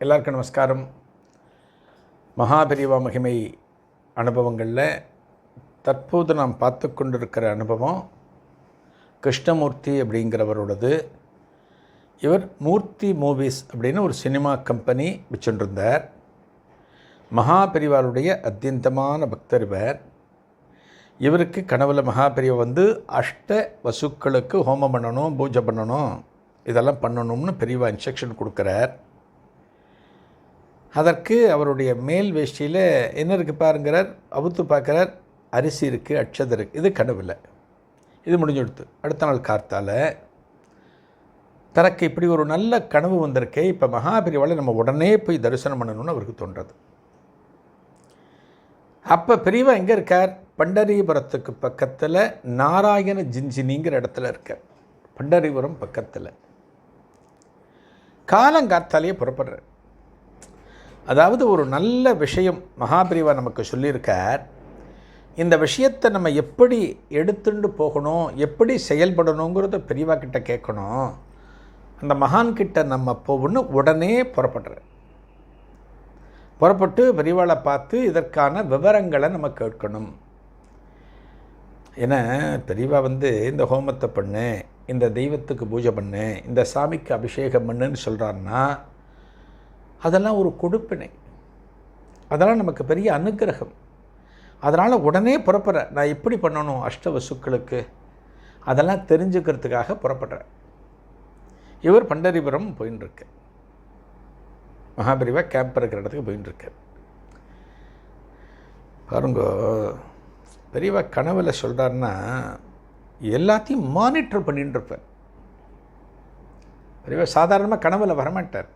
எல்லாருக்கும் நமஸ்காரம். மகாபெரிவா மகிமை அனுபவங்களில் தற்போது நாம் பார்த்து கொண்டிருக்கிற அனுபவம் கிருஷ்ணமூர்த்தி அப்படிங்கிறவரோடது. இவர் மூர்த்தி மூவிஸ் அப்படின்னு ஒரு சினிமா கம்பெனி வச்சுருந்தார். மகாபெரிவாருடைய அத்தியந்தமான பக்தர் இவர். இவருக்கு கனவுல மகாபெரியவ வந்து அஷ்ட வசுக்களுக்கு ஹோமம் பண்ணணும் பூஜை பண்ணணும் இதெல்லாம் பண்ணணும்னு பெரியவா இன்ஸ்ட்ரக்ஷன் கொடுக்குறார். அதற்கு அவருடைய மேல் வேஷ்டியில் என்ன இருக்குது பாருங்கிறார்? அவுத்து பார்க்குறார் அரிசி இருக்குது அட்சதை இருக்குது இது கனவில் இது முடிஞ்சு கொடுத்து அடுத்த நாள் கார்த்தால் தனக்கு இப்படி ஒரு நல்ல கனவு வந்திருக்கே இப்போ மகாபெரிவாளை நம்ம உடனே போய் தரிசனம் பண்ணணும்னு அவருக்கு தோன்றது. அப்போ பெரியவா எங்கே இருக்கார்? பண்டரிபுரத்துக்கு பக்கத்தில் நாராயண ஜின்ஜினிங்கிற இடத்துல இருக்கார். பண்டரிபுரம் பக்கத்தில். காலங்காத்தாலேயே புறப்படுறார். அதாவது ஒரு நல்ல விஷயம் மகாபிரிவா நமக்கு சொல்லியிருக்கார். இந்த விஷயத்தை நம்ம எப்படி எடுத்துட்டு போகணும் எப்படி செயல்படணுங்கிறத பெரியவா கிட்ட கேட்கணும். அந்த மகான் கிட்ட நம்ம போகணும்னு உடனே புறப்படுறேன் புறப்பட்டு பெரியவாளை பார்த்து இதற்கான விவரங்களை நம்ம கேட்கணும். ஏன்னா பெரியவா வந்து இந்த ஹோமத்தை பண்ணு இந்த தெய்வத்துக்கு பூஜை பண்ணு இந்த சாமிக்கு அபிஷேகம் பண்ணுன்னு சொல்கிறாருன்னா அதெல்லாம் ஒரு கொடுப்பினை. அதெல்லாம் நமக்கு பெரிய அனுக்கிரகம். அதனால் உடனே புறப்படுற நான் எப்படி பண்ணணும் அஷ்டவசுக்களுக்கு அதெல்லாம் தெரிஞ்சுக்கிறதுக்காக புறப்படுறேன் இவர் பண்டரிபுரம் போயின்னு இருக்கு மகாபெரிவா கேம்ப் இருக்கிற இடத்துக்கு போயின்னு இருக்கார் பாருங்க பெரியவா கனவுல சொல்கிறாருன்னா எல்லாத்தையும் மானிட்டர் பண்ணிட்டு இருப்பார் பெரியவா சாதாரணமாக கனவில் வரமாட்டார்.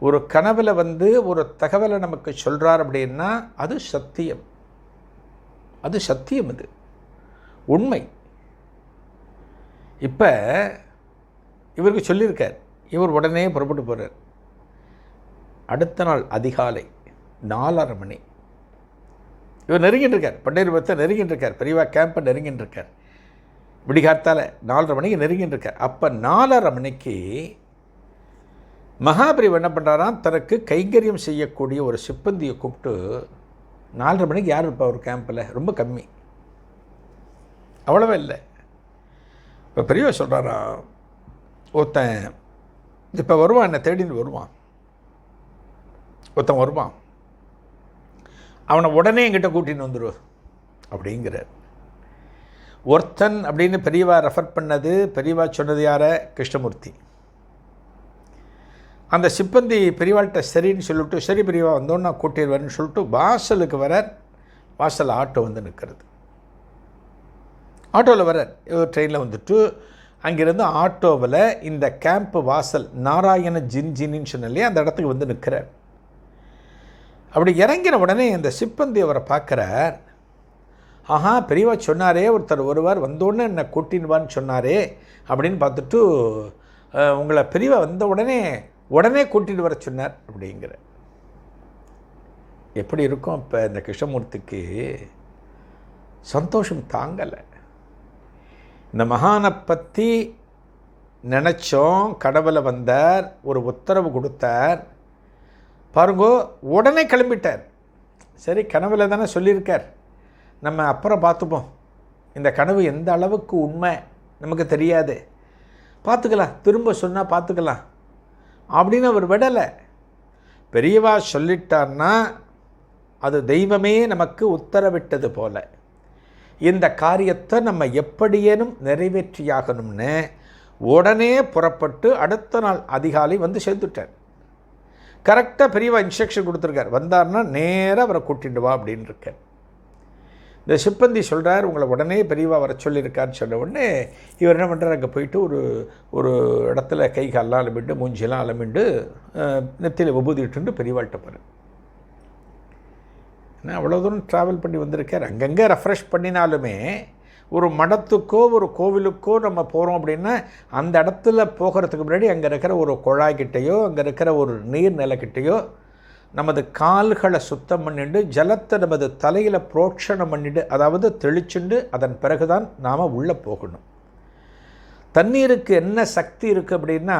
ஒரு கனவில் வந்து ஒரு தகவலை நமக்கு சொல்கிறார் அப்படின்னா அது சத்தியம். அது சத்தியம் அது. உண்மை. இப்போ இவருக்கு சொல்லியிருக்கார். இவர் உடனே புறப்பட்டு போகிறார் அடுத்த நாள் அதிகாலை நாலரை மணி. இவர் நெருங்கிட்டு இருக்கார். பண்டேரிபுரத்தை நெருங்கிட்டு இருக்கார். பெரியவா கேம்பை நெருங்கிட்டு இருக்கார். விடிகாத்தால் நாலரை மணிக்கு நெருங்கிட்டு இருக்கார். அப்போ நாலரை மணிக்கு மகாபிரிவு என்ன பண்ணுறாராம் தனக்கு கைங்கரியம் செய்யக்கூடிய ஒரு சிப்பந்தியை கூப்பிட்டு நாலரை மணிக்கு யார் இருப்பா ஒரு கேம்பில் ரொம்ப கம்மி. அவ்வளோவே இல்லை. இப்போ பெரியவர் சொல்கிறாராம் ஒருத்தன் இப்போ வருவான் என்னை தேடின்னு வருவான். ஒருத்தன் வருவான். அவனை உடனே என்கிட்ட கூட்டின்னு வந்துடுவோம் அப்படிங்கிறார். ஒருத்தன் அப்படின்னு பெரியவா ரெஃபர் பண்ணது பெரியவா சொன்னது யார? கிருஷ்ணமூர்த்தி. அந்த சிப்பந்தி பெரியவாள்கிட்ட சரின்னு சொல்லிவிட்டு சரி பெரியவா வந்தோன்னா கூட்டிடுவார்னு கூட்டிடுவேன்னு சொல்லிட்டு வாசலுக்கு வரார். வாசல் ஆட்டோ வந்து நிற்கிறது. ஆட்டோவில் வரார். ட்ரெயினில் வந்துட்டு அங்கேருந்து ஆட்டோவில் இந்த கேம்ப் வாசல் நாராயண ஜின் ஜின்னு சொன்னாலே அந்த இடத்துக்கு வந்து நிற்கிறார். அப்படி இறங்கின உடனே இந்த சிப்பந்தி அவரை பார்க்குறார். ஆஹா பெரியவா சொன்னாரே ஒருத்தர் ஒருவர் வந்தோடனே என்னை கூட்டின்வான்னு சொன்னாரே அப்படின்னு பார்த்துட்டு உங்களை பெரியவா வந்த உடனே உடனே கூட்டிட்டு வர சொன்னார் அப்படிங்கிற. எப்படி இருக்கும் இப்போ இந்த கிருஷ்ணமூர்த்திக்கு சந்தோஷம் தாங்கலை. இந்த மகானை பற்றி நினச்சோம் கடவுளை வந்தார் ஒரு உத்தரவு கொடுத்தார். பாருங்கோ உடனே கிளம்பிட்டார். சரி கனவுல தானே சொல்லியிருக்கார். நம்ம அப்புறம் பார்த்துப்போம். இந்த கனவு எந்த அளவுக்கு உண்மை? நமக்கு தெரியாது. பார்த்துக்கலாம். திரும்ப சொன்னால் பார்த்துக்கலாம். அப்படின்னு அவர் விடலை. பெரியவா சொல்லிட்டார்னா அது தெய்வமே நமக்கு உத்தரவிட்டது போல. இந்த காரியத்தை நம்ம எப்படியேனும் நிறைவேற்றியாகணும்னு உடனே புறப்பட்டு அடுத்த நாள் அதிகாலை வந்து சேர்ந்துட்டார். கரெக்டாக பெரியவா இன்ஸ்ட்ரக்ஷன் கொடுத்துருக்கார். வந்தார்னா நேராக அவரை கூட்டிட்டு வா அப்படின்னு இருக்கார் இந்த சிப்பந்தி சொல்கிறார் உங்களை உடனே பெரியவா வர சொல்லியிருக்காருன்னு சொன்ன உடனே இவர் என்ன பண்ணுறார் அங்கே போயிட்டு ஒரு ஒரு இடத்துல கை காலெலாம் அலமிண்டு மூஞ்சிலாம் அலமிண்டு நெத்தியில் விபூதி பெரியவாள்கிட்ட போகிறேன் ஏன்னா அவ்வளோ தூரம் ட்ராவல் பண்ணி வந்திருக்கார்? அங்கங்கே ரெஃப்ரெஷ் பண்ணினாலுமே ஒரு மடத்துக்கோ ஒரு கோவிலுக்கோ நம்ம போகிறோம் அப்படின்னா அந்த இடத்துல போகிறதுக்கு முன்னாடி அங்கே இருக்கிற ஒரு குழாய்கிட்டேயோ அங்கே இருக்கிற ஒரு நீர்நிலைக்கிட்டேயோ நமது கால்களை சுத்தம் பண்ணிட்டு ஜலத்தை நமது தலையில் புரோட்சணம் பண்ணிட்டு அதாவது தெளிச்சுண்டு அதன் பிறகுதான் நாம் உள்ளே போகணும். தண்ணீருக்கு என்ன சக்தி இருக்குது அப்படின்னா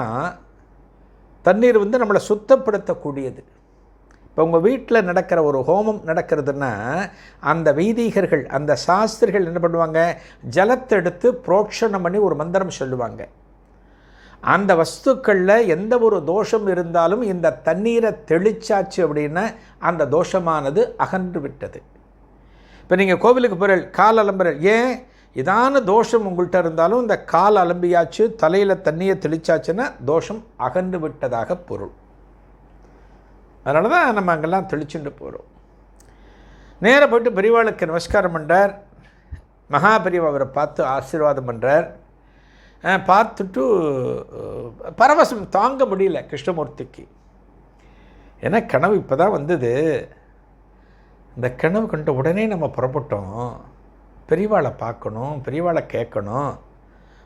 தண்ணீர் வந்து நம்மளை சுத்தப்படுத்தக்கூடியது. இப்போ உங்கள் வீட்டில் நடக்கிற ஒரு ஹோமம் நடக்கிறதுன்னா அந்த வைதீகர்கள் அந்த சாஸ்திரிகள் என்ன பண்ணுவாங்க? ஜலத்தை எடுத்து புரோட்சணம் பண்ணி ஒரு மந்திரம் சொல்லுவாங்க. அந்த வஸ்துக்களில் எந்த ஒரு தோஷம் இருந்தாலும் இந்த தண்ணீரை தெளிச்சாச்சு அப்படின்னா அந்த தோஷமானது அகன்று விட்டது. இப்போ நீங்கள் கோவிலுக்கு போகிற கால் அலம்புறல் ஏன்? இதான தோஷம் உங்கள்கிட்ட இருந்தாலும் இந்த கால் அலம்பியாச்சு தலையில் தண்ணியை தெளிச்சாச்சுன்னா தோஷம் அகன்று விட்டதாக பொருள். அதனால தான் நம்ம அங்கெல்லாம் தெளிச்சுட்டு போகிறோம் நேராக போய்ட்டு பெரியவாளுக்கு நமஸ்காரம் பண்ணுறார் மகா பெரியவா அவரை பார்த்து ஆசீர்வாதம் பண்ணுறார் பார்த்துட்டு பரவசம் தாங்க முடியல கிருஷ்ணமூர்த்திக்கு. ஏன்னா கனவு இப்போ தான் வந்தது. இந்த கனவு கண்ட உடனே நம்ம புறப்பட்டோம். பெரியவாளை பார்க்கணும் பெரியவாளை கேட்கணும்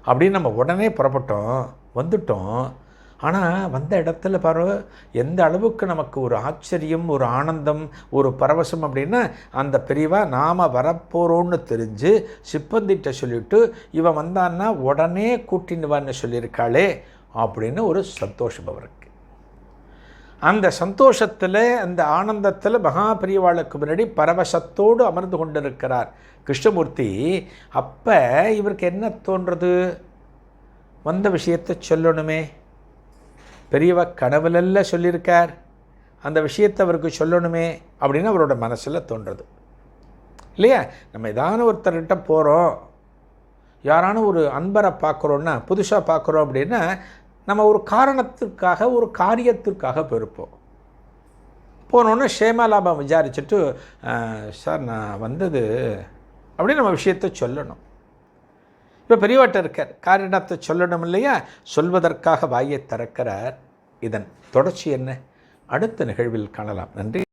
அப்படின்னு நம்ம உடனே புறப்பட்டோம் வந்துட்டோம். ஆனால் வந்த இடத்துல பாரு எந்த அளவுக்கு நமக்கு ஒரு ஆச்சரியம் ஒரு ஆனந்தம் ஒரு பரவசம் அப்படின்னா அந்த பெரியவா நாம் வரப்போகிறோன்னு தெரிஞ்சு சிப்பந்திட்ட சொல்லிவிட்டு இவன் வந்தான்னா உடனே கூட்டின்னுவான்னு சொல்லியிருக்காளே அப்படின்னு ஒரு சந்தோஷம் அவருக்கு. அந்த சந்தோஷத்தில் அந்த ஆனந்தத்தில் மகாபிரியவாளுக்கு முன்னாடி பரவசத்தோடு அமர்ந்து கொண்டிருக்கிறார் கிருஷ்ணமூர்த்தி. அப்போ இவருக்கு என்ன தோன்றது? வந்த விஷயத்தை சொல்லணுமே. பெரியவா கனவுலல்ல சொல்லியிருக்கார். அந்த விஷயத்தை அவருக்கு சொல்லணுமே அப்படின்னு அவரோட மனசில் தோன்றது. இல்லையா? நம்ம ஏதான ஒருத்தர்கிட்ட போகிறோம் யாரான ஒரு அன்பரை பார்க்குறோன்னா புதுசாக பார்க்குறோம் அப்படின்னா நம்ம ஒரு காரணத்திற்காக ஒரு காரியத்திற்காக போயிருப்போம். போனோன்னே ஷேமாலாபம் விசாரிச்சுட்டு சார் நான் வந்தது அப்படின்னு நம்ம விஷயத்த சொல்லணும். இப்போ பெரியவாட்ட இருக்கார். காரணத்தை சொல்லணும் இல்லையா? சொல்வதற்காக வாயை திறக்கிறார். இதன் தொடர்ச்சி என்ன? அடுத்த நிகழ்வில் காணலாம். நன்றி.